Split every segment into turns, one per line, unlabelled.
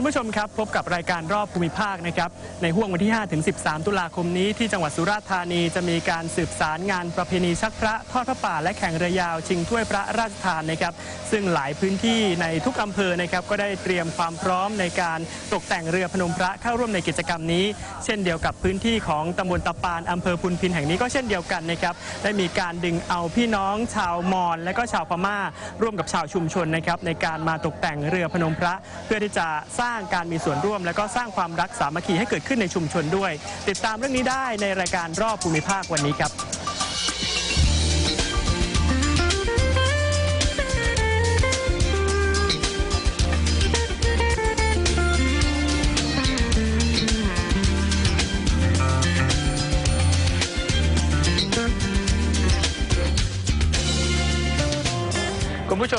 คุณผู้ชมครับพบกับรายการรอบภูมิภาคนะครับในห่วงวันที่ 5 ถึง 13 ตุลาคมนี้ที่จังหวัดสุราษฎร์ธานีจะมีการสืบสารงานประเพณีชักพระทอดพระป่าและแข่งเรือยาว ชิงถ้วยพระราชทานนะครับซึ่งหลายพื้นที่ในทุกอำเภอนะครับก็ได้เตรียมความพร้อมในการตกแต่งเรือพนมพระเข้าร่วมในกิจกรรมนี้ เช่นเดียวกับพื้นที่ของตำบลตะปานอำเภอพุนพินแห่งนี้ก็เช่นเดียวกันนะครับได้มีการดึงเอาพี่น้องชาวมอญและก็ชาวพม่า ร่วมกับชาวชุมชนนะครับในการมาตกแต่งเรือพนมพระเพื่อที่จะสร้างางการมีส่วนร่วม และก็สร้างความรักสามัคคีให้เกิดขึ้นในชุมชนด้วย ติดตามเรื่องนี้ได้ในรายการรอบภูมิภาควันนี้ครับ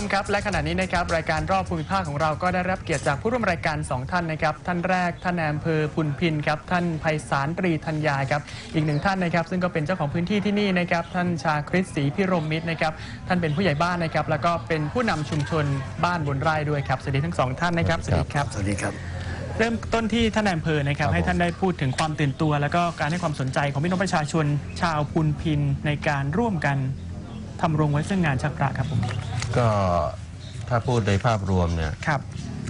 คุณผู้ชมครับ และขณะนี้นะครับรายการรอบภูมิภาคของเราก็ได้รับเกียรติจากผู้ร่วมรายการ 2 ท่านนะครับ ท่านแรกท่านนายอำเภอพุนพินครับท่านไพศาลตรีธัญญาครับอีกหนึ่งท่านนะครับ ซึ่งก็เป็นเจ้าของพื้นที่ที่นี่นะครับท่านชาคริสศรีพิรมมิตรนะครับท่านเป็นผู้ใหญ่บ้านนะครับ แล้วก็เป็นผู้นำชุมชนบ้านบนไร่ด้วยครับสวัสดีทั้งสองท่านนะครับสวัสดีครับ
สวัสดีครับ
เริ่มต้นที่ท่านนายอำเภอนะครับ
ครับ
ให้ท่านได้พูดถึงความตื่นตัว แล้วก็การให้ความสนใจของพี่น้องประชาชนชาวพุนพินในการร่วมกัน ทำโรงไว้ซึ่งงานชักพระครับผม
ก็ถ้าพูดในภาพรวมเนี่ย
ครับ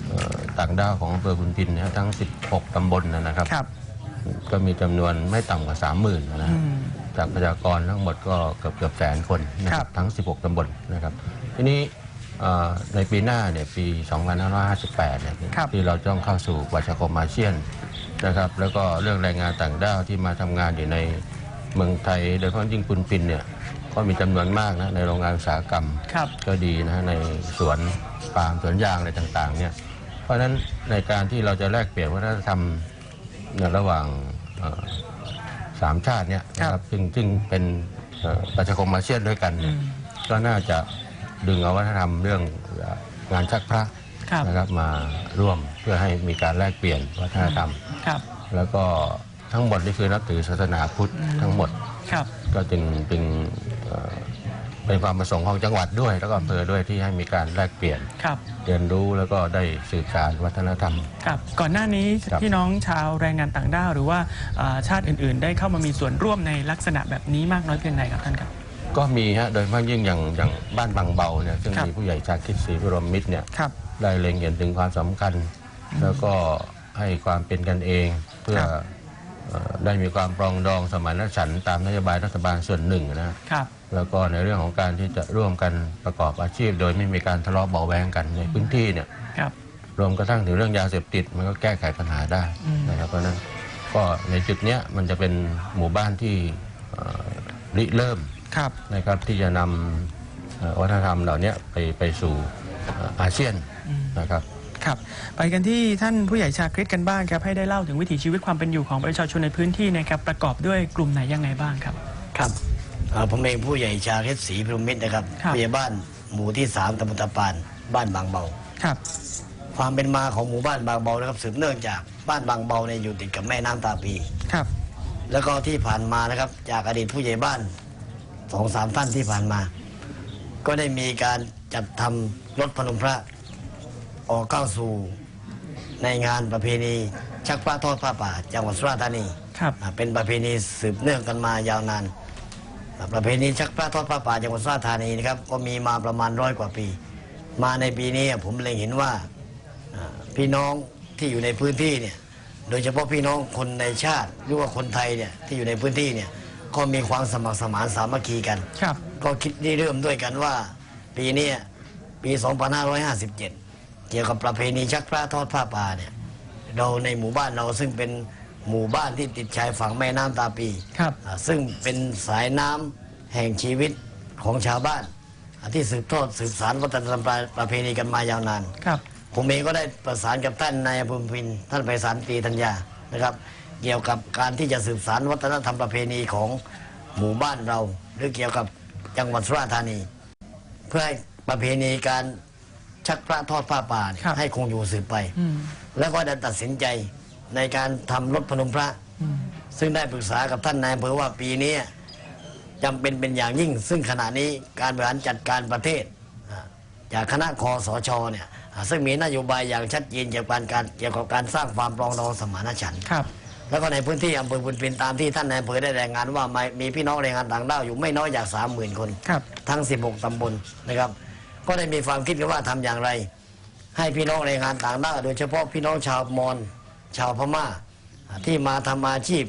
เอ่อต่างด้าวของอำเภอพุนพินเนี่ยทั้ง 16 ตำบลนะนะครับ
ครับ
ก็มีจำนวนไม่ต่ำกว่า 30,000นะ
อืม
จากประชากรทั้งหมดก็เกือบเกือบแสนคนนะค
ครั
รับบ ทั้ง 16 ตำบลนะครับ ทีนี้เอ่อในปีหน้าเนี่ยปี 2558เนี่ย
ครับ
ที่เราต้องเข้าสู่ประชาคมอาเซียนนะครับแล้วก็เรื่องแรงงานต่างด้าวที่มาทำงานอยู่ในเมืองไทย โดยเฉพาะยิ่งพุนพินเนี่ย ก็มีจำนวนมากนะในโรงงานอุตสาหกรรม
ครับ
ก็ดีนะฮะในสวนปาล์มสวนยางอะไรต่างๆเนี่ยเพราะฉะนั้นในการที่เราจะแลกเปลี่ยนวัฒนธรรมในระหว่างเอ่อสามชาติเนี่ยนะครับซึ่งซึ่งเป็นเอ่อประชาคมอาเซียนด้วยกันเนี่ยก็น่าจะดึงเอาวัฒนธรรมเรื่องเอ่องานชักพระ
ครับ
นะครับมาร่วมเพื่อให้มีการแลกเปลี่ยนวัฒนธรรม
ครับ
แล้วก็ทั้งหมดนี่คือนับถือศาสนาพุทธทั้งหมด
ครับ
ก็จึงจึงเอ่อ เป็นความประสงค์ของจังหวัดด้วย แล้วก็อำเภอด้วยที่ให้มีการแลกเปลี่ยน
ครับ
เรียนรู้แล้วก็ได้สืบสานวัฒนธรรม
ครับ ก่อนหน้านี้
ครับ
พี่น้องชาวแรงงานต่างด้าวหรือว่าอ่าชาติอื่น ๆ ได้เข้ามามีส่วนร่วมในลักษณะแบบนี้มากน้อยเพียงใดครับท่านครับ
ก็มีฮะโดยเฉพาะยิ่งอย่างอย่างบ้านบางเบาเนี่ยซึ่ง
ครับ
มีผู้ใหญ่ชาคิดศรีพิรมมิตรเนี่ย
ครับ
ได้เล็งเห็นถึงความสำคัญ แล้วก็ให้ความเป็นกันเองเพื่อ
ครับ
เอ่อ ได้มีความปรองดองสมานฉันท์ตามนโยบายรัฐบาลส่วนหนึ่งนะ
ครับ
แล้วก็ในเรื่องของการที่จะร่วมกันประกอบอาชีพ โดยไม่มีการทะเลาะเบาะแวงกันในพื้นที่เนี่ย
ครับ
รวมกระทั่งถึงเรื่องยาเสพติดมันก็แก้ไขปัญหาได้
อืม
นะครับเพราะฉะนั้นก็ในจุดเนี้ยมันจะเป็นหมู่บ้านที่เอ่อริเริ่ม
ครับ
นะครับที่จะนำเอ่อวัฒนธรรมเหล่านี้ไปไปสู่เอ่ออาเซียนนะครับ
ครับ ไปกันที่ท่านผู้ใหญ่ชาคริสกันบ้างครับ ให้ได้เล่าถึงวิถีชีวิตความเป็นอยู่ของประชาชนในพื้นที่นะครับประกอบด้วยกลุ่มไหนยังไงบ้างครับ
ครับเอ่อผมเองผู้ใหญ่ชาเพชรศรีพิรมมิตรนะครับ
ครับ
ผู้ใหญ่บ้านหมู่ที่ 3ตำบลตะปานบ้านบางเบา
ครับ
ความเป็นมาของหมู่บ้านบางเบานะครับสืบเนื่องจากบ้านบางเบาเนี่ยอยู่ติดกับแม่น้ำตาปี
ครับ
แล้วก็ที่ผ่านมานะครับ จากอดีตผู้ใหญ่บ้านสองสามท่านที่ผ่านมา ก็ได้มีการจัดทำรถพนมพระ ออกเข้าสู่ในงานประเพณีชักพระทอดผ้าป่าจังหวัดสุราษฎร์ธานี
ครับ
อ่าเป็นประเพณีสืบเนื่องกันมายาวนานอ่าประเพณีชักพระทอดผ้าป่าจังหวัดสุราษฎร์ธานีนะครับก็มีมาประมาณร้อยกว่าปี มาในปีนี้ผมเล็งเห็นว่าอ่าพี่น้องที่อยู่ในพื้นที่เนี่ยโดยเฉพาะพี่น้องคนในชาติหรือว่าคนไทยเนี่ยที่อยู่ในพื้นที่เนี่ยก็มีความสมัครสมานสามัคคีกัน
ครับ
ก็คิดได้เริ่มด้วยกันว่า ปีเนี้ยปี 2557 เกี่ยวกับประเพณีชักพระทอดผ้าป่าเนี่ยเราในหมู่บ้านเราซึ่งเป็นหมู่บ้านที่ติดชายฝั่งแม่น้ำตาปี
ครับ
อ่าซึ่งเป็นสายน้ำแห่งชีวิตของชาวบ้านอ่าที่สืบทอดสืบสานวัฒนธรรมประประเพณีกันมายาวนาน
ครับ
ผมเองก็ได้ประสานกับท่านนายอำเภอพินท่านไปสารตรีธัญญานะครับ เกี่ยวกับการที่จะสืบสารวัฒนธรรมประเพณีของหมู่บ้านเรา หรือเกี่ยวกับจังหวัดสุราษฎร์ธานี เพื่อให้ประเพณีการ ชักพระทอดผ้าป่าเนี่ย
ครับ
ให้คงอยู่สืบไป
อืม
แล้วก็ได้ตัดสินใจในการทำรถพนมพระ
อืม
ซึ่งได้ปรึกษากับท่านนายอำเภอว่าปีนี้จำเป็นเป็นอย่างยิ่ง ซึ่งขณะนี้การบริหารจัดการประเทศอ่าจากคณะคอสชเนี่ยอ่าซึ่งมีนโยบายอย่างชัดเจนเกี่ยวกับการเกี่ยวกับการสร้างความปรองดองสมานฉันท์
ครับ
แล้วก็ในพื้นที่อำเภอพุนพินตามที่ท่านนายอำเภอได้รายงานว่ามีมีพี่น้องแรงงานต่างด้าวอยู่ไม่น้อยจากสามหมื่นคน
ครับ
ทั้ง 16 ตำบลนะครับ ก็ได้มีความคิดกันว่าทำอย่างไร ให้พี่น้องแรงงานต่างด้าวโดยเฉพาะพี่น้องชาวมอญชาวพม่า ที่มาทำอาชีพ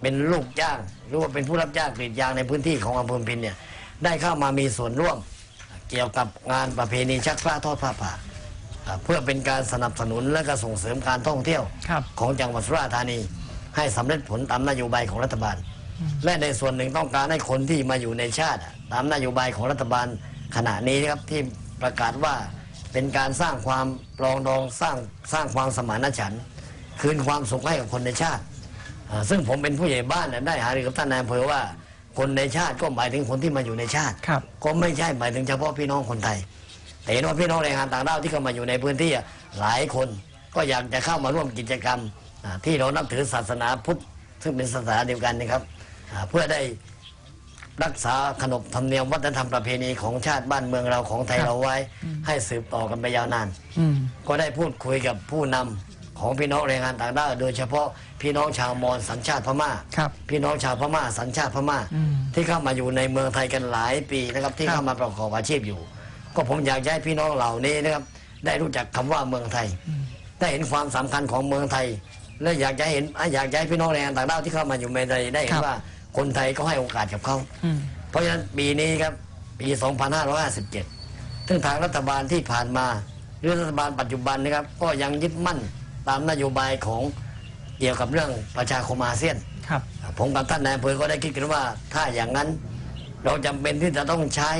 เป็นลูกจ้างหรือว่าเป็นผู้รับจ้างกรีดยางในพื้นที่ของอำเภอพินเนี่ยได้เข้ามามีส่วนร่วมเกี่ยวกับงานประเพณีชักพระทอดผ้าป่าอ่าเพื่อเป็นการสนับสนุนและก็ส่งเสริมการท่องเที่ยว
ครับ
ของจังหวัดสุราษฎร์ธานี ให้สำเร็จผลตามนโยบายของรัฐบาล และในส่วนหนึ่งต้องการให้คนที่มาอยู่ในชาติอะตามนโยบายของรัฐบาล ขณะนี้นะครับที่ประกาศว่าเป็นการสร้างความปรองดองสร้างสร้างความสมานฉันท์คืนความสุขให้กับคนในชาติอ่าซึ่งผมเป็นผู้ใหญ่บ้านเนี่ยได้หารือกับท่านนายอำเภอว่าคนในชาติก็หมายถึงคนที่มาอยู่ในชาติ
ครับ
ก็ไม่ใช่หมายถึงเฉพาะพี่น้องคนไทย แต่เห็นว่าพี่น้องแรงงานต่างด้าวที่เข้ามาอยู่ในพื้นที่อะหลายคนก็อยากจะเข้ามาร่วมกิจกรรมอ่าที่เรานับถือศาสนาพุทธซึ่งเป็นศาสนาเดียวกันนะครับอ่าเพื่อได้ รักษาขนบธรรมเนียมวัฒนธรรมประเพณีของชาติบ้านเมืองเราของไทย
ครับ
เราไว้ ให้สืบต่อกันไปยาวนาน
อืม
ก็ได้พูดคุยกับผู้นำของพี่น้องแรงงานต่างด้าวโดยเฉพาะพี่น้องชาวมอญสัญชาติพม่า
ครับ
พี่น้องชาวพม่าสัญชาติพม่า
อืม
ที่เข้ามาอยู่ในเมืองไทยกันหลายปีนะครับที่
ครับ
เข้ามาประกอบอาชีพอยู่ ก็ผมอยากจะให้พี่น้องเหล่านี้นะครับได้รู้จักคำว่าเมืองไทย ได้เห็นความสำคัญของเมืองไทย และอยากจะเห็นอยากจะให้พี่น้องแรงงานต่างด้าวที่เข้ามาอยู่เมืองไทยได้เห็
ครั
น
บ
ว่า คนไทยก็ให้โอกาสกับเขา
อืม
เพราะฉะนั้นปีนี้ครับ ปี 2557 ซึ่งทางรัฐบาลที่ผ่านมาหรือรัฐบาลปัจจุบันนะครับ ก็ยังยึดมั่นตามนโยบายของเกี่ยวกับเรื่องประชาคมอาเซียน
ครับ
ผมกับท่านนายอำเภอก็ได้คิดกันว่า ถ้าอย่างนั้นเราจำเป็นที่จะต้องใช้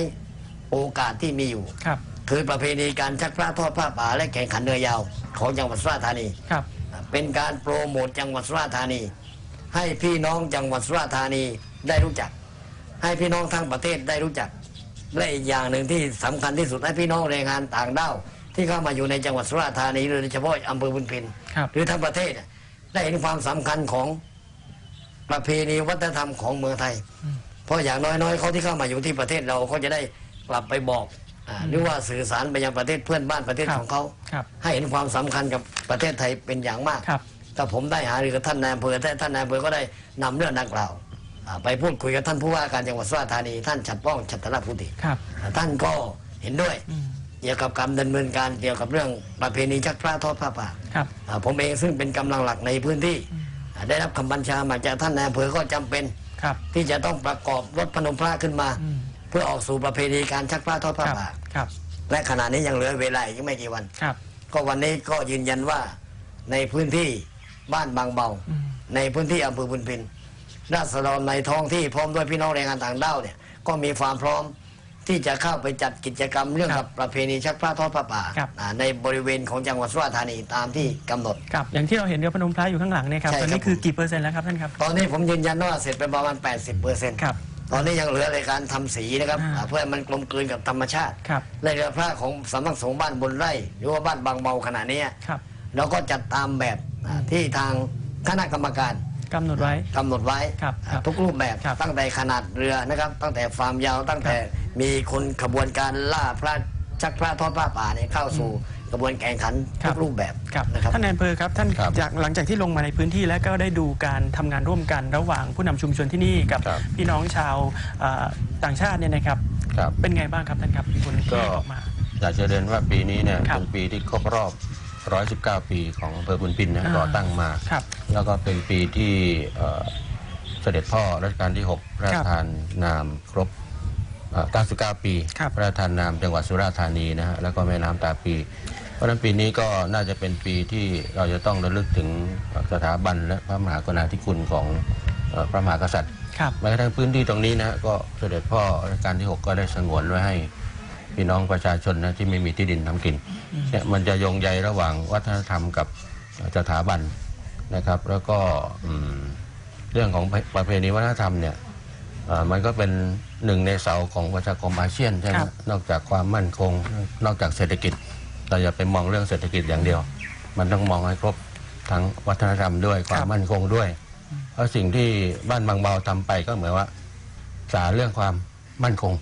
โอกาสที่มีอยู่
ครับ
คือประเพณีการชักพระทอดผ้าป่าและแข่งขันเรือยาว ของจังหวัดสุราษฎร์ธานี
ครับ
เป็นการโปรโมทจังหวัดสุราษฎร์ธานี ให้พี่น้องจังหวัดสุราษฎร์ธานีได้รู้จัก ให้พี่น้องทั้งประเทศได้รู้จัก และอีกอย่างหนึ่งที่สำคัญที่สุดให้พี่น้องแรงงานต่างด้าวที่เข้ามาอยู่ในจังหวัดสุราษฎร์ธานีโดยเฉพาะอำเภอบุญพิน
ครับ
หรือทั้งประเทศน่ะได้เห็นความสำคัญของประเพณีวัฒนธรรมของเมืองไทย เพราะอย่างน้อยๆเขาที่เข้ามาอยู่ที่ประเทศเราเขาจะได้กลับไปบอกอาหรือว่าสื่อสารไปยังประเทศเพื่อนบ้านประเทศ
ครับ
ของเขา
ครับ
ให้เห็นความสำคัญกับประเทศไทยเป็นอย่างมาก
ครับ
ถ้าผมได้หารือกับท่านนายอำเภอท่านนายอำเภอก็ได้นำเรื่องดังกล่าวอ่าไปพูดคุยกับท่านผู้ว่าการจังหวัดสุราษฎร์ธานี ท่านฉัดป้องฉัตรพุติ
ครับ
อ่าท่านก็เห็นด้วย
อืม
เกี่ยวกับการดำเนินการเกี่ยวกับเรื่องประเพณีชักพระทอดผ้าป่า
ครับ
อ่าผมเองซึ่งเป็นกำลังหลักในพื้นที่อ่าได้รับคำบัญชามาจากท่านนายอำเภอก็จำเป็น
ครับ
ที่จะต้องประกอบรถพนมพระขึ้นมา
อืม
เพื่อออกสู่ประเพณีการชักพระทอดผ้า
ครับ
ป่า
ครับ
และขณะนี้ยังเหลือเวลาอีกไม่กี่วัน
ครับ
ก็วันนี้ก็ยืนยันว่าในพื้นที่ บ้านบางเบา
อืม
ในพื้นที่อำเภอบุญพินราษฎรในท้องที่พร้อมด้วยพี่น้องแรงงานต่างด้าวเนี่ยก็มีความพร้อมที่จะเข้าไปจัดกิจกรรมเรื่อง
ครั
กับบประเพณีชักพระทอดผ้าป่า
ครับ
อ่าในบริเวณของจังหวัดสุราษฎร์ธานีตามที่กำหนด
ครับอย่างที่เราเห็นเรือพนมพระอยู่ข้างหลังเนี่ยครับ
ใช่
ตอน
ครั
นี้
บ
คือกี่เปอร์เซ็นต์แล้วครับท่านครับ
ตอนนี้ผมยืนยันว่าเสร็จไปประมาณ 80เปอร์เซ็นต์
ครับ
ตอนนี้ยังเหลือในการทำสีนะครับ
อ่า
อ่าเพื่อให้มันกลมกลืนกับธรรมชาติ
ครับ
ในเรือพระของสำนักสงฆ์บ้านบนไร่ หรือว่าบ้านบางเบาขณะนี้
ครับ
เราก็จัดตามแบบ อ่าที่ทางคณะกรรมการ
กำหนดไว้
กำหนดไว้
ครับ
อ่า
ครับ
ทุกรูปแบบ
ครับ
ตั้งแต่ขนาดเรือนะครับ ตั้งแต่ความยาวตั้งแต่มีคนขบวนการล่าพระชักพระทอดพระป่าเนี่ยเข้าสู่กระบวนแข่งขัน
ครั
ทุ
บ
กรูปแบบ
ครับ
นะครับ
ท่านนายอำเภอครับท่าน
ครับ
จากหลังจากที่ลงมาในพื้นที่แล้วก็ได้ดูการทำงานร่วมกันระหว่างผู้นำชุมชนที่นี่กับ
ครับ
พี่น้องชาวเอ่อต่างชาติเนี่ยนะครับ
ครับ
เป็นไงบ้างครับท่านครับผลที่
ก็
ได้ออกมา
อยากจะเรียนว่าปีนี้เนี่ย
ครับ
เป็นปีที่ครบรอบ 119 ปีของอำเภอบุญพินนะ
อ่า
ก่อตั้งมา
ครับ
แล้วก็เป็นปีที่เอ่อเสด็จพ่อรัชกาลที่ 6 พระราชทานนามครบเอ่อ99 ปี
ครับ
พระราชทานนามจังหวัดสุราษฎร์ธานีนะฮะแล้วก็แม่น้ำตาปี เพราะฉะนั้นปีนี้ก็น่าจะเป็นปีที่เราจะต้องระลึกถึงสถาบันและพระมหากรุณาธิคุณของเอ่อพระมหากษัตริย์
ครับ
แม้กระทั่งพื้นที่ตรงนี้นะฮะก็เสด็จพ่อรัชกาลที่ 6 ก็ได้สงวนไว้ให้ พี่น้องประชาชนนะที่ไม่มีที่ดินทำกินเนี่ยมันจะโยงใยระหว่างวัฒนธรรมกับสถาบันนะครับ แล้วก็อืมเรื่องของประเพณีวัฒนธรรมเนี่ยเอ่อมันก็เป็นหนึ่งในเสาของประชาคมอาเซียนใช่ไหม
ครับ
นอกจากความมั่นคง นอกจากเศรษฐกิจ เราอย่าไปมองเรื่องเศรษฐกิจอย่างเดียว มันต้องมองให้ครบทั้งวัฒนธรรมด้วยความมั่นคงด้วย เพราะสิ่งที่บ้านบางเบาทำไปก็เหมือนว่าสารเรื่องความมั่นคง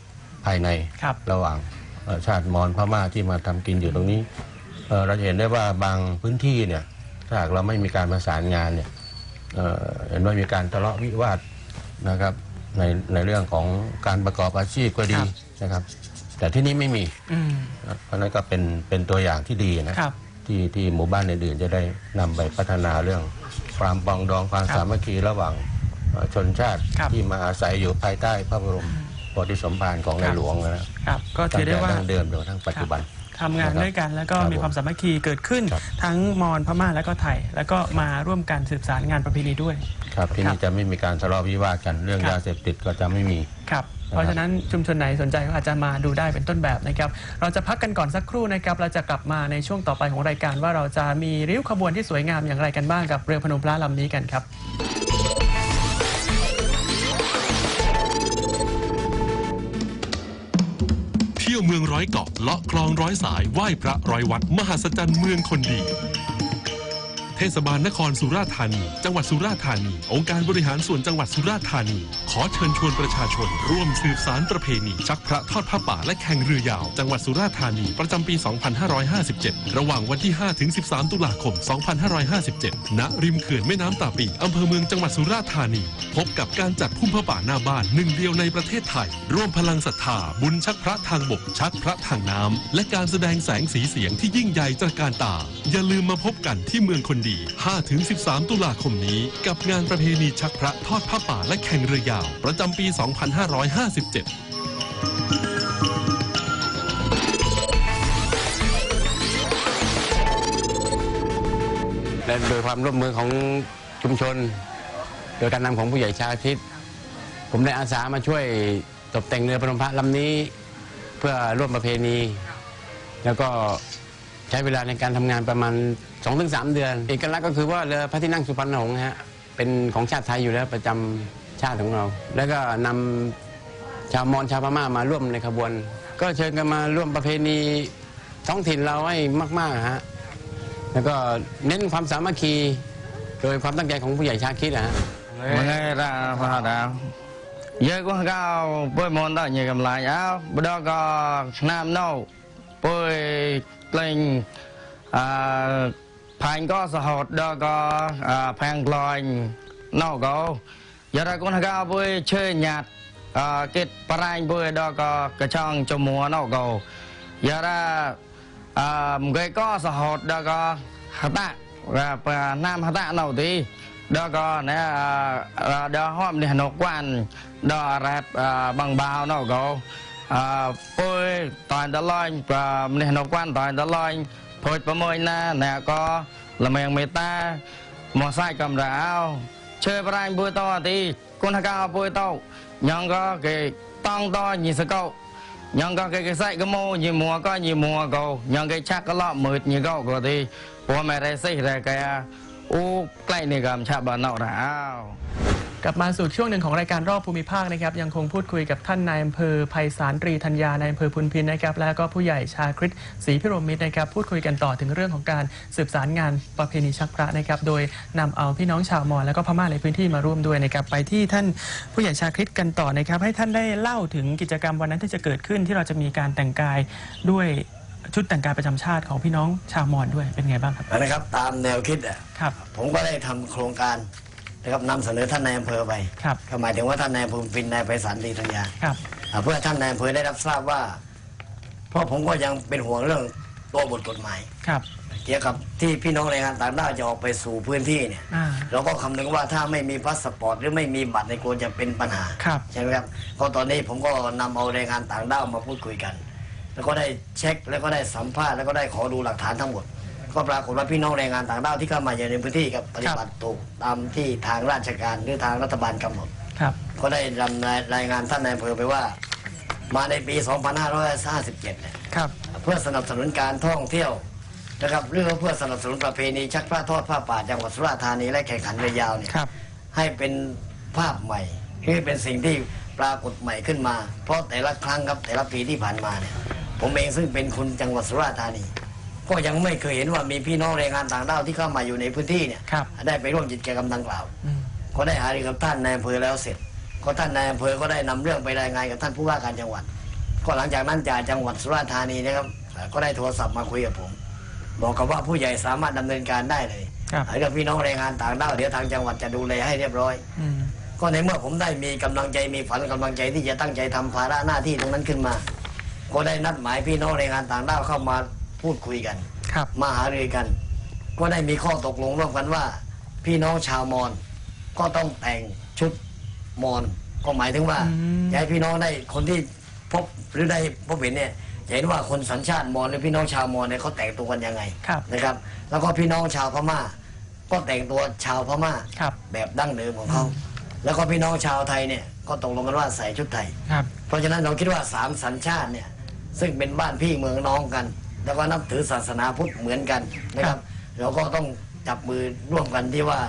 ภายใน
ครับ
ระหว่างอ่อ ชาติมอญพม่าที่มาทำกินอยู่ตรงนี้เอ่อเราจะเห็นได้ว่าบางพื้นที่เนี่ยถ้าหากเราไม่มีการประสานงานเนี่ยเอ่อเห็นว่ามีการทะเลาะวิวาทนะครับในในเรื่องของการประกอบอาชีพก็ดี
ครับ
นะครับ แต่ที่นี่ไม่มี
อืม
เพราะฉะนั้นก็เป็นเป็นตัวอย่างที่ดีนะครับที่ที่หมู่บ้านอื่นๆจะได้นำไปพัฒนาเรื่องความปรองดองความ
ครับ
สามัคคีระหว่างเอ่อชนชาติ
ครับ
ที่มาอาศัยอยู่ภายใต้พระบรม โพธิสมภารของใน
ครับ
หลวงนะครับ
ครับก็
ตั้
ถื
ง
อได้
แต่
ว่า
ดั้งเดิมจนกระทั่งปัจจุบัน
ทำงาน
นะครับ
ด้วยกันแล้วก็
ครับ
มีความสามัคคีเกิดขึ้น
ครับ
ทั้งมอญพม่าแล้วก็ไทย แล้วก็มาร่วมกันสืบสารงานประเพณีด้วย
ครับที่
ครั
นี่
บ
จะไม่มีการทะเลาะวิวาทกันเรื่อง
ครับ
ยาเสพติดก็จะไม่มี
ครับเพราะฉะนั้นชุมชนไหนสนใจก็อาจจะมาดูได้เป็นต้นแบบนะครับ เราจะพักกันก่อนสักครู่นะครับ เราจะกลับมาในช่วงต่อไปของรายการว่าเราจะมีริ้วขบวนที่สวยงามอย่างไรกันบ้างกับเรือพนมพระลำนี้กันครับ
ที่ยวเมืองร้อยเกาะเลาะคลองร้อยสายไหว้พระร้อยวัด มหัศจรรย์เมืองคนดี เทศบาลนครสุราษฎร์ธานี จังหวัดสุราษฎร์ธานี องค์การบริหารส่วนจังหวัดสุราษฎร์ธานี ขอเชิญชวนประชาชน ร่วมสืบสารประเพณี ชักพระทอดผ้าป่าและแข่งเรือยาว จังหวัดสุราษฎร์ธานี ประจำปี 2557 ระหว่างวันที่ 5 ถึง 13 ตุลาคม 2557 ณ ริมเขื่อนแม่น้ำตาปีอำเภอเมืองจังหวัดสุราษฎร์ธานี พบกับการจัดพุ่มผ้าป่าหน้าบ้านหนึ่งเดียวในประเทศไทย ร่วมพลังศรัทธาบุญชักพระทางบกชักพระทางน้ำและการแสดงแสงสีเสียงที่ยิ่งใหญ่ตระการตา อย่าลืมมาพบกันที่เมืองคนดี5ถึง13 ตุลาคมนี้ กับงานประเพณีชักพระทอดผ้าป่าและแข่งเรือยาว ประจำปี 2557
และโดยความร่วมมือของชุมชน โดยการนำของผู้ใหญ่ชาทิศผมได้อาสามาช่วยตกแต่งเรือพนมพระลำนี้ เพื่อร่วมประเพณี แล้วก็ ใช้เวลาในการทำงานประมาณ 2-3 เดือน เอกลักษณ์ก็คือว่าเรือพระที่นั่งสุพรรณหงษ์ฮะเป็นของชาติไทยอยู่แล้วประจำชาติของเรา แล้วก็นำชาวมอญชาวพม่ามาร่วมในขบวน ก็เชิญกันมาร่วมประเพณีท้องถิ่นเราให้มากๆฮะแล้วก็เน้นความสามัคคีโดยความตั้งใจของผู้ใหญ่ชาคิดนะฮะ
มันไงล่ะพระดาวเยอะกว่าเก้าเพื่มอญได้เยอะกำไรอ้าวบดก็นามเน่าเพื่อ លែងអឺផាញ់ក៏សហតដល់ក៏អឺផាំងក្លាញ់ណៅក៏យារកូនកោពុយឈើញាត់អឺគិតបរាញ់ពុយដល់ក៏កចង់ចមួណៅក៏យារអឺមកក៏សហតដល់ក៏ហតាបើណាមហតាណៅទី đó có អពុយតាញ់តឡាញ់ប្រមនេះនៅគាត់តាញ់តឡាញ់ភូច6ណាអ្នកក៏លំងមេតាមកសាច់កំរៅជើប្រាញ់ពួយតទីគុណកាពួយតញងក៏គេតង់តញីសកោញងក៏គេគេសាច់កមោញីមួក៏ញីមួកោញងគេឆាក់ក្លោមើញីកោក៏ទីព្រោះមែរេសិរេកាអូក្លែកនេះកំឆាប់បានអរៅ
กลับมาสู่ช่วงหนึ่งของรายการรอบภูมิภาคนะครับ ยังคงพูดคุยกับท่านนายอำเภอไพศาลตรีธัญญานายอำเภอพุนพินนะครับ แล้วก็ผู้ใหญ่ชาคริตศรีพิรมมิตรนะครับ พูดคุยกันต่อถึงเรื่องของการสืบสารงานประเพณีชักพระนะครับ โดยนำเอาพี่น้องชาวมอญแล้วก็พม่าในพื้นที่มาร่วมด้วยนะครับ ไปที่ท่านผู้ใหญ่ชาคริตกันต่อนะครับ ให้ท่านได้เล่าถึงกิจกรรมวันนั้นที่จะเกิดขึ้นที่เราจะมีการแต่งกายด้วยชุดแต่งกายประจำชาติของพี่น้องชาวมอญด้วยเป็นไงบ้างครับ
นะครับตามแนวคิดอะ
ครับ
ผมก็ได้ทำโครงการ นะครับนำเสนอท่านนายอำเภอไป
ครับ
ก็หมายถึงว่าท่านนายอำเภอฟินนายไพศาลตีธัญญา
ครับ
อ่าเพื่อท่านนายอำเภอได้รับทราบว่า เพราะผมก็ยังเป็นห่วงเรื่องตัวบทกฎหมาย
ครับ
เกี่ยวกับที่พี่น้องแรงงานต่างด้าวจะออกไปสู่พื้นที่เนี่ย
อ่า
เราก็คำนึงว่าถ้าไม่มีพาสปอร์ตหรือไม่มีบัตรในยกลัวจะเป็นปัญหา
ครับ
ใช่ไหมครับเพราะตอนนี้ผมก็นำเอาแรงงานต่างด้าวมาพูดคุยกัน แล้วก็ได้เช็คแล้วก็ได้สัมภาษณ์แล้วก็ได้ขอดูหลักฐานทั้งหมด ก็ปรากฏว่าพี่น้องแรงงานต่างด้าวที่เข้ามาอยู่ในพื้นที่กับปฏิบัติถูกตามที่ทางราชการหรือทางรัฐบาลกำหนด
ครับ
ก็ได้รำรายงานท่านนายอำเภอไปว่า มาในปี 2557เนี่ย
ครับ
เพื่อสนับสนุนการท่องเที่ยวนะครับหรือว่าเพื่อสนับสนุนประเพณีชักพระทอดผ้าป่าจังหวัดสุราษฎร์ธานีและแข่งขันเรือยาวเนี่ย
ครับ
ให้เป็นภาพใหม่ให้เป็นสิ่งที่ปรากฏใหม่ขึ้นมา เพราะแต่ละครั้งครับแต่ละปีที่ผ่านมาเนี่ยผมเองซึ่งเป็นคนจังหวัดสุราษฎร์ธานี ก็ยังไม่เคยเห็นว่ามีพี่น้องแรงงานต่างด้าวที่เข้ามาอยู่ในพื้นที่เนี่ย
ครับ
ได้ไปร่วมกิจกรรมดังกล่าว
อืม
ก็ได้หารือกับท่านนายอำเภอแล้วเสร็จ ก็ท่านนายอำเภอก็ได้นำเรื่องไปรายงานกับท่านผู้ว่าการจังหวัด ก็ก็หลังจากนั้นจากจังหวัดสุราษฎร์ธานีนะครับอ่าก็ได้โทรศัพท์มาคุยกับผม บอกกับว่าผู้ใหญ่สามารถดำเนินการได้เลย
ครับ
เรื่องพี่น้องแรงงานต่างด้าวเดี๋ยวทางจังหวัดจะดูแลให้เรียบร้อย
อืม
ก็ในเมื่อผมได้มีกำลังใจมีฝันกำลังใจที่จะตั้งใจทำภาระหน้าที่ตรงนั้นขึ้นมา ก็ได้นัดหมายพี่น้องแรงงานต่างด้าวเข้ามา พูดคุยกัน
ครับ
มาหารือกัน ก็ได้มีข้อตกลงร่วมกันว่า พี่น้องชาวมอญก็ต้องแต่งชุดมอญก็หมายถึงว่า
อืม
อยากให้พี่น้องได้คนที่พบหรือได้พบเห็นเนี่ยจะเห็นว่าคนสัญชาติมอญหรือพี่น้องชาวมอญเนี่ยเขาแต่งตัวกันยังไง
ครับ
นะครับ แล้วก็พี่น้องชาวพม่า ก็แต่งตัวชาวพม่า
ครับ
แบบดั้งเดิมของเขา แล้วก็พี่น้องชาวไทยเนี่ยก็ตกลงกันว่าใส่ชุดไทย
ครับ
เพราะฉะนั้นเราคิดว่าสามสัญชาติเนี่ยซึ่งเป็นบ้านพี่เมืองน้องกัน แล้วก็นับถือศาสนาพุทธเหมือนกันนะครับเราก็ต้องจับมือร่วมกันที่ว่า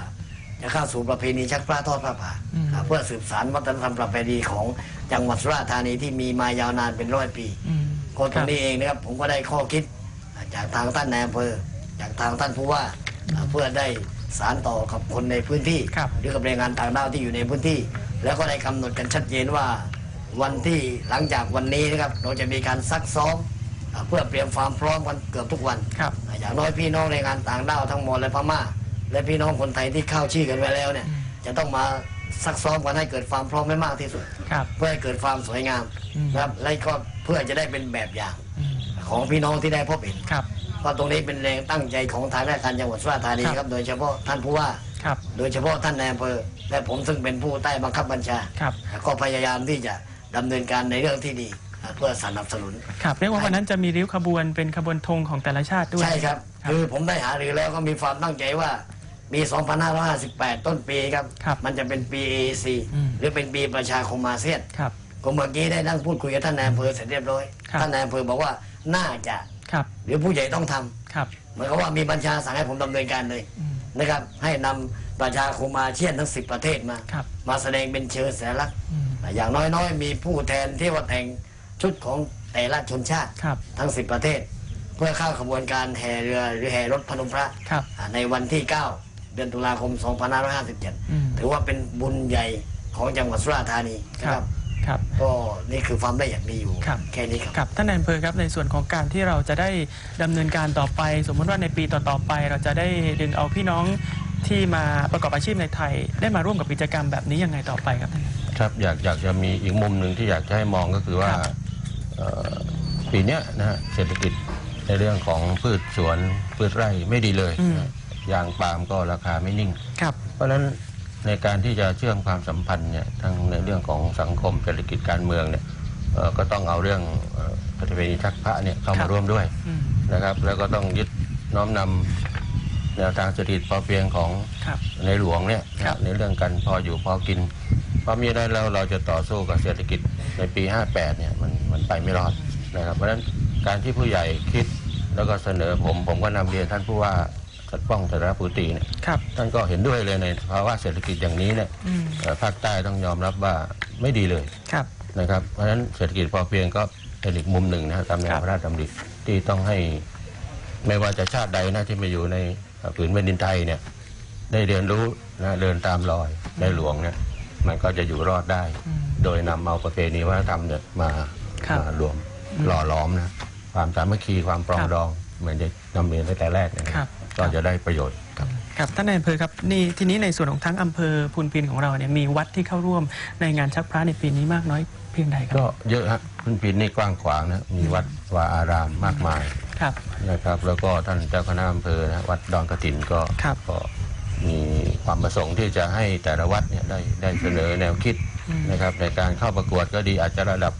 จะเข้าสู่ประเพณีชักพระทอดพระป่า
อืม
อ่าเพื่อสืบสานวัฒนธรรมประเพณีของจังหวัดสุราษฎร์ธานีที่มีมายาวนานเป็นร้อยปี
อืม
ก็ตรงนี้เองนะครับผมก็ได้ข้อคิด จากทางท่านนายอำเภอจากทางท่านผู้ว่าอ่าเพื่อได้สารต่อกับคนในพื้นที่
ครับ
หรือกับแรงงานต่างด้าวที่อยู่ในพื้นที่ แล้วก็ได้กำหนดกันชัดเจนว่าวันที่หลังจากวันนี้นะครับเราจะมีการซักซ้อมอ่า เพื่อเตรียมความพร้อมกันเกือบทุกวัน
ครับ
อ่าอย่างน้อยพี่น้องแรงงานต่างด้าวทั้งมอญและพม่า และพี่น้องคนไทยที่เข้าชื่อกันไว้แล้วเนี่ย จะต้องมาซักซ้อมกันให้เกิดความพร้อมให้มากที่สุด
ครับ
เพื่อให้เกิดความสวยงาม
อืม
นะครับและก็เพื่อจะได้เป็นแบบอย่าง
อืม
ของพี่น้องที่ได้พบเห็น
ครับ
ก็ตรงนี้เป็นแรงตั้งใจของทางราชการจังหวัดสุราษฎร์ธานี
ครับ
ครับโดยเฉพาะท่านผู้ว่า
ครับ
โดยเฉพาะท่านนายอำเภอและผมซึ่งเป็นผู้ใต้บังคับบัญชา
ครับ
ก็พยายามที่จะดำเนินการในเรื่องที่ดีอ่า เพื่อสนับสนุน
ครับเรียกว่าวันนั้นจะมีริ้วขบวนเป็นขบวนธงของแต่ละชาติด้วย
ใช่ครับ
ครับ
คือผมได้หารือแล้วก็มีความตั้งใจว่ามี2558 ต้นปีครับ
ครับ
มันจะเป็นปี AAC
อืม
หรือเป็นปีประชาคมอาเซียน
ครับ
ก็เมื่อกี้ได้นั่งพูดคุยกับท่านนายอำเภอเสร็จเรียบร้อย
ครับ
ท่านนายอำเภอบอกว่าน่าจะ
ครับ
หรือผู้ใหญ่ต้องทำ
ครับ
เหมือนกับว่ามีบัญชาสั่งให้ผมดำเนินการเลย
อืม
นะครับ ให้นำประชาคมอาเซียนทั้ง 10 ประเทศมา
ครับ
มาแสดงเป็นเชิงสัญลักษณ์
อืม
อย่างน้อยๆ มีผู้แทนที่ว่าแต่ง ชุดของแต่ละชนชาติ
ครับ
ทั้ง 10 ประเทศ เพื่อเข้าขบวนการแห่เรือหรือแห่รถพนมพระ
ครับ
อ่าในวันที่ 9 เดือนตุลาคม2557
อืม
ถือว่าเป็นบุญใหญ่ของจังหวัดสุราษฎร์ธานีนะ
ค
ค
รั
รับบ
ครับ
ก็นี่คือความได้อยากมีอยู่
ครับ
แค่นี้ครับ
ครับท่านนายอำเภอครับในส่วนของการที่เราจะได้ดำเนินการต่อไป สมมติว่าในปีต่อๆไป เราจะได้ดึงเอาพี่น้องที่มาประกอบอาชีพในไทย ได้มาร่วมกับกิจกรรมแบบนี้ยังไงต่อไปครับท่าน
ครับอยากอยากจะมีอีกมุมหนึ่งที่อยากจะให้มองก็คือว่า
ครับ
เอ่อ ปีเนี้ยนะฮะเศรษฐกิจในเรื่องของพืชสวนพืชไร่ไม่ดีเลย
อืม
นะยางปาล์มก็ราคาไม่นิ่ง
ครับ
เพราะฉะนั้นในการที่จะเชื่อมความสัมพันธ์เนี่ยทั้งในเรื่องของสังคมเศรษฐกิจการเมืองเนี่ยเอ่อก็ต้องเอาเรื่องเอ่อประเพณีชักพระเนี่ยเข้า
ครั
มา
บ
ร่วมด้วย
อืม
นะครับแล้วก็ต้องยึดน้อมนำแนวทางเศรษฐกิจพอเพียงของ
ครับ
ในหลวงเนี่ย
ครับ
ในเรื่องการพออยู่พอกินพอมีได้แล้วเราจะต่อสู้กับเศรษฐกิจ ในปี 58 เนี่ยมันมันไปไม่รอดนะครับ เพราะฉะนั้นการที่ผู้ใหญ่คิดแล้วก็เสนอผมผมก็นำเรียนท่านผู้ว่าสัตว์ป้องธารภูติเนี่ย
ครับ
ท่านก็เห็นด้วยเลยในภาวะเศรษฐกิจอย่างนี้เนี่ย
อืม
เอ่อภาคใต้ต้องยอมรับว่าไม่ดีเลย
ครับ
นะครับเพราะฉะนั้นเศรษฐกิจพอเพียงก็เป็นอีกมุมหนึ่งนะครับตามแน
ครั
ว
บ
พระราชดำริที่ต้องให้ไม่ว่าจะชาติใดนะที่มาอยู่ในผืนแผ่นดินไทยเนี่ยได้เรียนรู้นะเดินตามรอยในหลวงเนี่ย มันก็จะอยู่รอดได้
อืม
โดยนำเอาประเพณีวัฒนธรรมเนี่ยมา
ครับ
มารวมหล่อหลอมนะความสามัคคีความปรอง
ครับ
ดองเหมือนจะนำเรียนตั้งแต่แรกนะค
ครั
รับ บก็จะได้ประโยชน์ครับ
ครับท่านนายอำเภอครับนี่ทีนี้ในส่วนของทั้งอำเภอพูนพินของเราเนี่ยมีวัดที่เข้าร่วมในงานชักพระในปีนี้มากน้อยเพียงใดครั
ก็
บ
เยอะฮะพื้นพินนี่กว้างขวางนะมีวัดวาอารามมากมาย
ครับ
นะครับแล้วก็ท่านเจ้าคณะอำเภอนะวัดดอนกระถินก็
ครับ
ก็ มีความประสงค์ที่จะให้แต่ละวัดเนี่ยได้ได้เสนอแนวคิด
อืม
นะครับในการเข้าประกวดก็ดีอาจจะระดับ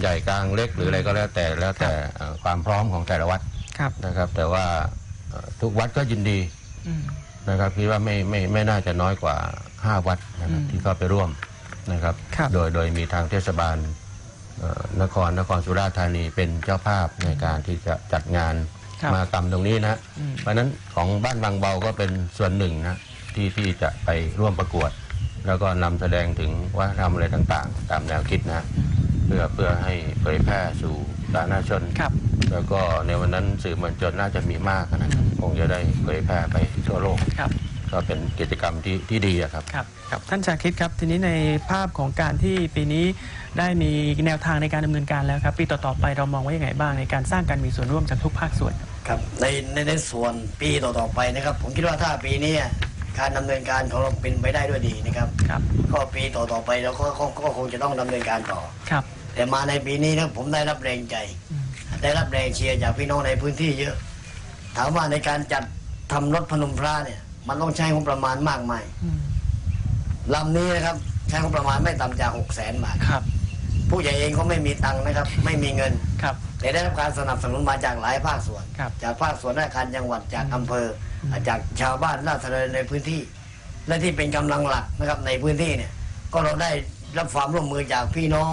ใหญ่กลางเล็กหรืออะไรก็แล้วแต่แล้วแต่เอ่อความพร้อมของแต่ละวัด
ครับ
นะครับ แต่ว่าเอ่อทุกวัดก็ยินดี
อืม
นะครับคิดว่าไม่ไม่ไม่น่าจะน้อยกว่า 5 วัดนะครับ
อืม
ที่เข้าไปร่วมนะครับ
ครับ
โดยโดยมีทางเทศบาลเอ่อนครนครสุราษฎร์ธานีเป็นเจ้าภาพในการที่จะจัดงาน
ครับ
มากรรมตรงนี้นะ
อืม
เพราะฉะนั้นของบ้านบางเบาก็เป็นส่วนหนึ่งนะที่ที่จะไปร่วมประกวด แล้วก็นำแสดงถึงวัฒนธรรมอะไรต่างๆ ตามแนวคิดนะเพื่อเพื่อให้เผยแพร่สู่สาธารณชน
ครับ
แล้วก็ในวันนั้นสื่อมวลชนน่าจะมีมากนะครับคงจะได้เผยแพร่ไปทั่วโลก
ครับ
กก็เป็นกิจกรรมที่ที่ดีอะครับ
ครับครับท่านชาคิดครับทีนี้ในภาพของการที่ปีนี้ ได้มีแนวทางในการดำเนินการแล้วครับปีต่อๆไปเรามองว่ายังไงบ้างในการสร้างการมีส่วนร่วมจากทุกภาคส่วนครับ
ครับในในในส่วนปีต่อๆไปนะครับ ผมคิดว่าถ้าปีนี้การดำเนินการของเราเป็นไปได้ด้วยดีนะครับ
ครับ
ก็ปีต่อๆไปเราก็ก็ก็คงจะต้องดำเนินการต่อ
ครับ
แต่มาในปีนี้นะผมได้รับแรงใจ ได้รับแรงเชียร์จากพี่น้องในพื้นที่เยอะ ถามว่าในการจัดทำรถพนมพระเนี่ย มันต้องใช้งบประมาณมากมาย
อืม
ลำนี้นะครับใช้งบประมาณไม่ต่ำจากหกแสนบาท
ครับ
ผู้ใหญ่เองก็ไม่มีตังค์นะครับ ไม่มีเงิน
ครับ
แต่ได้รับการสนับสนุนมาจากหลายภาคส่วน
ครับ
จากภาคส่วนราชการจังหวัดจากอำเภออจากชาวบ้านราษฎรในพื้นที่ และที่เป็นกำลังหลักนะครับในพื้นที่เนี่ยก็เราได้รับความร่วมมือจากพี่น้อง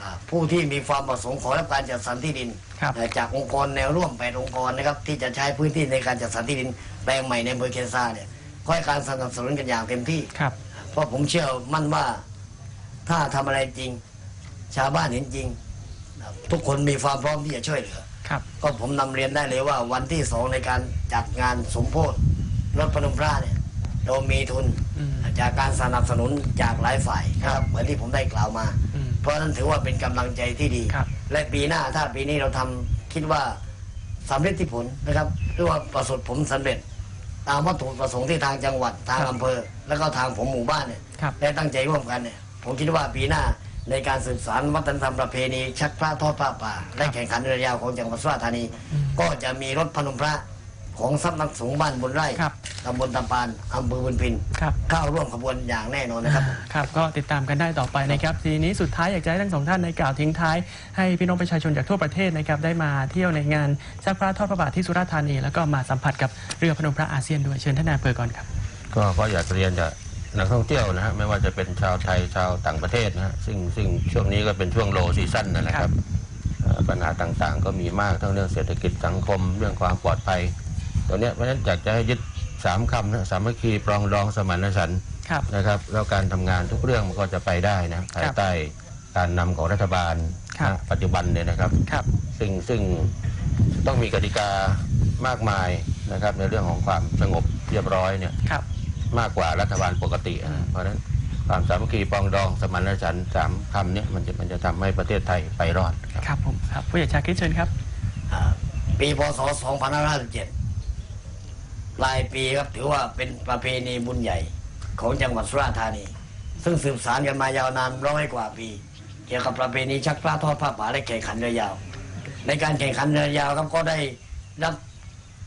อาผู้ที่มีความประสงค์ขอรับการจัดสรรที่ดิน
ครับ
เอ่อจากองค์กรแนวร่วมแปดองค์กรนะครับที่จะใช้พื้นที่ในการจัดสรรที่ดินแปลงใหม่ในอำเภอเคนซาเนี่ยก็ให้การสนับสนุนกันอย่างเต็มที่
ครับ
เพราะผมเชื่อมั่นว่าถ้าทำอะไรจริง ชาวบ้านเห็นจริงทุกคนมีความพร้อมที่จะช่วยเหลือ
ครับ
ก็ผมนำเรียนได้เลยว่าวันที่สองในการจัดงานสมโพธิรถพนมพระเนี่ยเรามีทุน
อืม
จากการสนับสนุนจากหลายฝ่ายนะครับเหมือนที่ผมได้กล่าวมา
อืม
เพราะฉะนั้นถือว่าเป็นกำลังใจที่ดี
ครับ
และปีหน้าถ้าปีนี้เราทำคิดว่าสำเร็จที่ผลนะครับหรือว่าประสบผลสำเร็จ ตามวัตถุประสงค์ที่ทางจังหวัดทาง
ครับ
อำเภอ แล้วก็ทางผมหมู่บ้านเนี่ย
ครับ
ได้ตั้งใจร่วมกันเนี่ยผมคิดว่าปีหน้า ในการสืบสานวัฒนธรรมประเพณี ชักพระทอดผ้าป่าและแข่งขันเรือยาวของจังหวัดสุราษฎร์ธานี ก็จะมีรถพนมพระของสำนักสงฆ์บ้านบุญไร่
ครับ
ตำบลตะปานอำเภอบุญพิน
ครับ
เข้าร่วมขบวนอย่างแน่นอนนะครับ
ครับก็ติดตามกันได้ต่อไปนะครับทีนี้สุดท้ายอยากจะให้ทั้งสองท่านในกล่าวทิ้งท้าย ให้พี่น้องประชาชนจากทั่วประเทศนะครับได้มาเที่ยวในงานชักพระทอดพระบาทที่สุราษฎร์ธานี แล้วก็มาสัมผัสกับเรือพนมพระอาเซียนด้วยเชิญท่านนายอำเภอก่อนครับ
ก็ก็อยากเรียนจาก นักท่องเที่ยวนะฮะไม่ว่าจะเป็นชาวไทยชาวต่างประเทศนะฮะซึ่งซึ่งช่วงนี้ก็เป็นช่วงโลซีซั่นนะนะค
ครั
รับบเอ่อปัญหาต่างๆ ก็มีมากทั้งเรื่องเศรษฐกิจสังคมเรื่องความปลอดภัยตัวเนี้ยเพราะฉะนั้นอยากจะให้ยึดสามคำนะสามัคคีปรองดองสมานฉันท์
ครับ
นะครับแล้วการทำงานทุกเรื่องมันก็จะไปได้นะภายใต้การนำของรัฐบาล
ครับ
นะปัจจุบันเนี่ยนะครับ
ครับ
ซึ่งซึ่งต้องมีกติกามากมายนะครับในเรื่องของความสงบเรียบร้อยเนี่ย
ครับ
มากกว่ารัฐบาลปกตินะเพราะฉะนั้นความสามัคคีปรองดองสมานฉันท์สามคำเนี่ยมันจะมันจะทำให้ประเทศไทยไปรอดครับ
ครับผมครับผู้ใหญ่ชาคิดเชิญครับ
อ่าปีพศ 2557ปลายปีครับถือว่าเป็นประเพณีบุญใหญ่ของจังหวัดสุราษฎร์ธานี ซึ่งสืบสานกันมายาวนานร้อยกว่าปี เกี่ยวกับประเพณีชักพระทอดผ้าป่าและแข่งขันเรือยาว ในการแข่งขันเรือยาวครับก็ได้รับ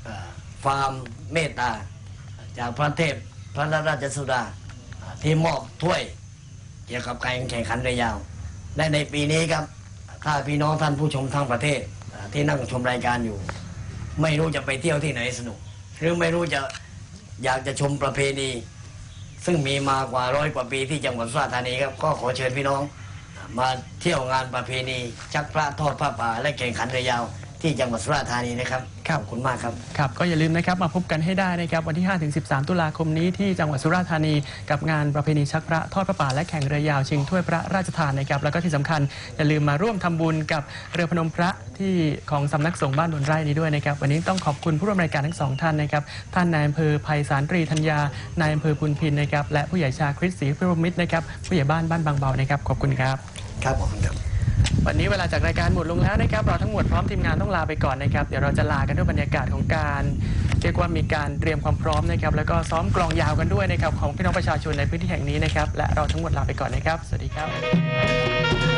เอ่อความเมตตาจากพระเทพ พระราชสุดา ที่มอบถ้วย เกี่ยวกับการแข่งขันเรือยาว และในปีนี้ครับ ถ้าพี่น้องท่านผู้ชมทั้งประเทศ ที่นั่งชมรายการอยู่ ไม่รู้จะไปเที่ยวที่ไหนสนุก หรือไม่รู้จะอยากจะชมประเพณี ซึ่งมีมากว่าร้อยกว่าปีที่จังหวัดสุราษฎร์ธานีครับก็ขอเชิญพี่น้องมาเที่ยวงานประเพณี ชักพระทอดผ้าป่าและแข่งขันเรือยาว ที่จังหวัดสุราษฎร์ธานีนะครับ
ครับ
ขอบคุณมากครับ
ครับก็อย่าลืมนะครับมาพบกันให้ได้นะครับวันที่ 5-13 ตุลาคมนี้ที่จังหวัดสุราษฎร์ธานีกับงานประเพณีชักพระทอดพระป่าและแข่งเรือยาวชิงถ้วยพระราชทานนะครับแล้วก็ที่สำคัญอย่าลืมมาร่วมทำบุญกับเรือพนมพระที่ของสำนักสงฆ์บ้านดนไร่นี้ด้วยนะครับวันนี้ต้องขอบคุณผู้ร่วมรายการทั้งสองท่านนะครับท่านนายอำเภอภัยสารตรีธัญญานายอำเภอพุนพินนะครับและผู้ใหญ่ชาคริสศรีพิรมิตรนะครับผู้ใหญ่บ้านบ้านบางเบานะครับขอบคุณครับ
ครับขอบคุณครับ
วันนี้เวลาจากรายการหมดลงแล้วนะครับเราทั้งหมดพร้อมทีมงานต้องลาไปก่อนนะครับเดี๋ยวเราจะลากันด้วยบรรยากาศของการเรียกว่ามีการเตรียมความพร้อมนะครับแล้วก็ซ้อมกลองยาวกันด้วยนะครับของพี่น้องประชาชนในพื้นที่แห่งนี้นะครับและเราทั้งหมดลาไปก่อนนะครับ สวัสดีครับ